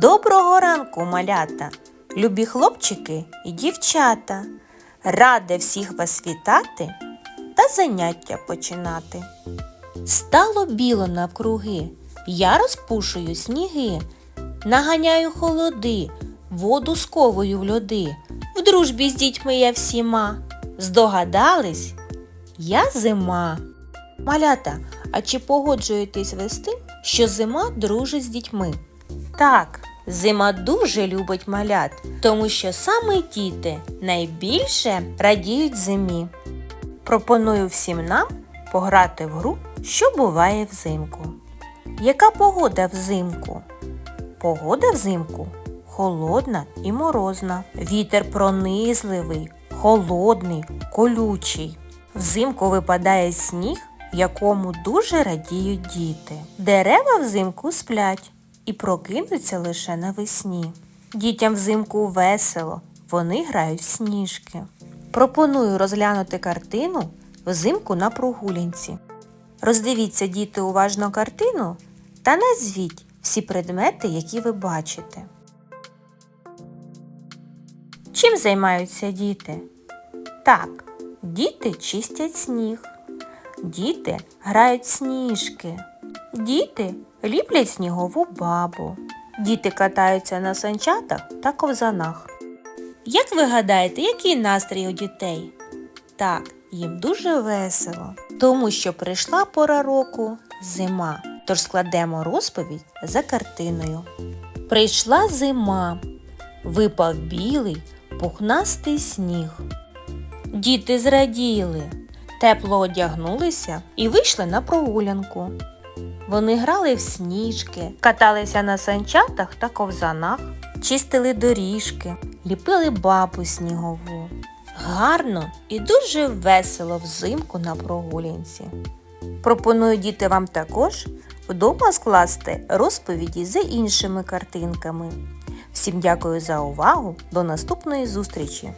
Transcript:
Доброго ранку, малята, любі хлопчики і дівчата. Раде всіх вас вітати та заняття починати. Стало біло навкруги, я розпушую сніги, наганяю холоди, воду сковую в льоди. В дружбі з дітьми я всіма. Здогадались? Я зима. Малята, а чи погоджуєтесь ви з тим, що зима дружить з дітьми? Так, зима дуже любить малят, тому що саме діти найбільше радіють зимі. Пропоную всім нам пограти в гру, що буває взимку. Яка погода взимку? Погода взимку холодна і морозна. Вітер пронизливий, холодний, колючий. Взимку випадає сніг, якому дуже радіють діти. Дерева взимку сплять і прокинуться лише навесні. Дітям взимку весело, вони грають в сніжки. Пропоную розглянути картину взимку на прогулянці. Роздивіться, діти, уважно картину та назвіть всі предмети, які ви бачите. Чим займаються діти? Так, діти чистять сніг. Діти грають сніжки. Діти ліплять снігову бабу. Діти катаються на санчатах та ковзанах. Як ви гадаєте, який настрій у дітей? Так, їм дуже весело, тому що прийшла пора року зима. Тож складемо розповідь за картиною. Прийшла зима, випав білий, пухнастий сніг. Діти зраділи, тепло одягнулися і вийшли на прогулянку. Вони грали в сніжки, каталися на санчатах та ковзанах, чистили доріжки, ліпили бабу снігову. Гарно і дуже весело взимку на прогулянці. Пропоную діти вам також вдома скласти розповіді за іншими картинками. Всім дякую за увагу. До наступної зустрічі!